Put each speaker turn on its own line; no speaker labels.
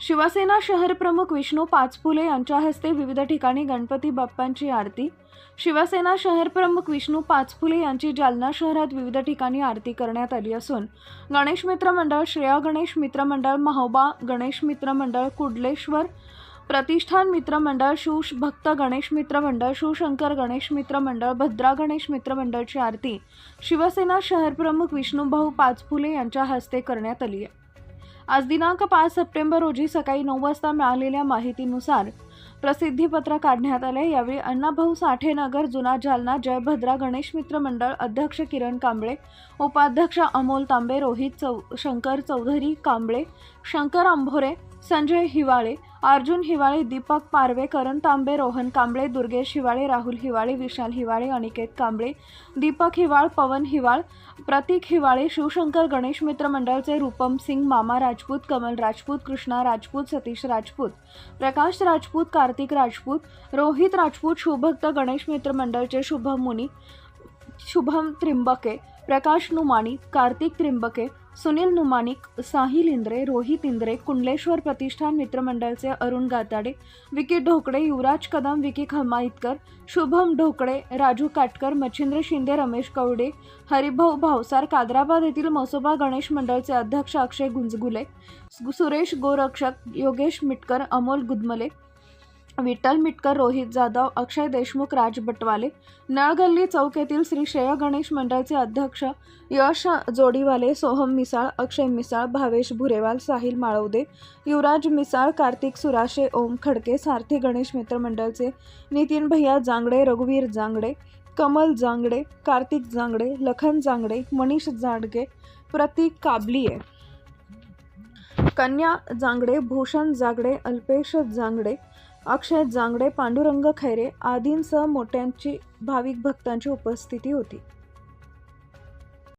शिवसेना शहर प्रमुख विष्णू पाचपुले यांच्या हस्ते विविध ठिकाणी गणपती बाप्पांची आरती. शिवसेना शहर प्रमुख विष्णू पाचपुले यांची जालना शहरात विविध ठिकाणी आरती करण्यात आली असून गणेश मित्र मंडळ श्रेया गणेश मित्र मंडळ महोबा गणेश मित्र मंडळ कुडलेश्वर प्रतिष्ठान मित्र मंडळ शिव भक्त गणेश मित्र मंडळ शिवशंकर गणेश मित्र मंडळ भद्रा गणेश मित्र मंडळची आरती शिवसेना शहर प्रमुख विष्णूभाऊ पाचफुले यांच्या हस्ते करण्यात आली आहे. आज दिनांक पाच सप्टेंबर रोजी सकाळी नऊ वाजता मिळालेल्या माहितीनुसार प्रसिद्धीपत्र काढण्यात आले यावेळी अण्णाभाऊ साठेनगर जुना जालना जयभद्रा गणेश मित्र मंडळ अध्यक्ष किरण कांबळे उपाध्यक्ष अमोल तांबे रोहित चौ शंकर चौधरी कांबळे शंकर आंभोरे संजय हिवाळे अर्जुन हिवाळे दीपक पारवे करण तांबे रोहन कांबळे दुर्गेश हिवाळे राहुल हिवाळे विशाल हिवाळे अनिकेत कांबळे दीपक हिवाळ पवन हिवाळ प्रतीक हिवाळे शिवशंकर गणेश मित्र मंडळचे रूपम सिंग मामा राजपूत कमल राजपूत कृष्णा राजपूत सतीश राजपूत प्रकाश राजपूत कार्तिक राजपूत रोहित राजपूत शिवभक्त गणेश मित्र मंडळचे शुभम मुनी शुभम त्रिंबके प्रकाश नुमानिक कार्तिक त्रिंबके सुनील नुमानिक साहिल इंद्रे रोहित इंद्रे कुंडलेश्वर प्रतिष्ठान मित्रमंडळचे अरुण गाताडे विकी ढोकळे युवराज कदम विकी खमाईतकर शुभम ढोकळे राजू काटकर मच्छिंद्र शिंदे रमेश कवडे हरिभाऊ भावसार कादराबाद येथील मसोबा गणेश मंडळचे अध्यक्ष अक्षय गुंजगुले सुरेश गोरक्षक योगेश मिटकर अमोल गुदमले विठ्ठल मिटकर रोहित जाधव अक्षय देशमुख राज बटवाले नळगल्ली चौक येथील श्री श्रेय गणेश मंडळचे अध्यक्ष यश जोडीवाले सोहम मिसाळ अक्षय मिसाळ भावेश भुरेवाल साहिल माळवदे युवराज मिसाळ कार्तिक सुराशे ओम खडके सारथी गणेश मित्र मंडळचे नितीन भैया जांगडे रघुवीर जांगडे कमल जांगडे कार्तिक जांगडे लखन जांगडे मनीष जाडगे प्रतीक काबलिये कन्या जांगडे भूषण जागडे अल्पेश जांगडे अक्षय जांगडे पांडुरंग खैरे आदींसह मोठ्यांची भाविक भक्तांची उपस्थिती होती.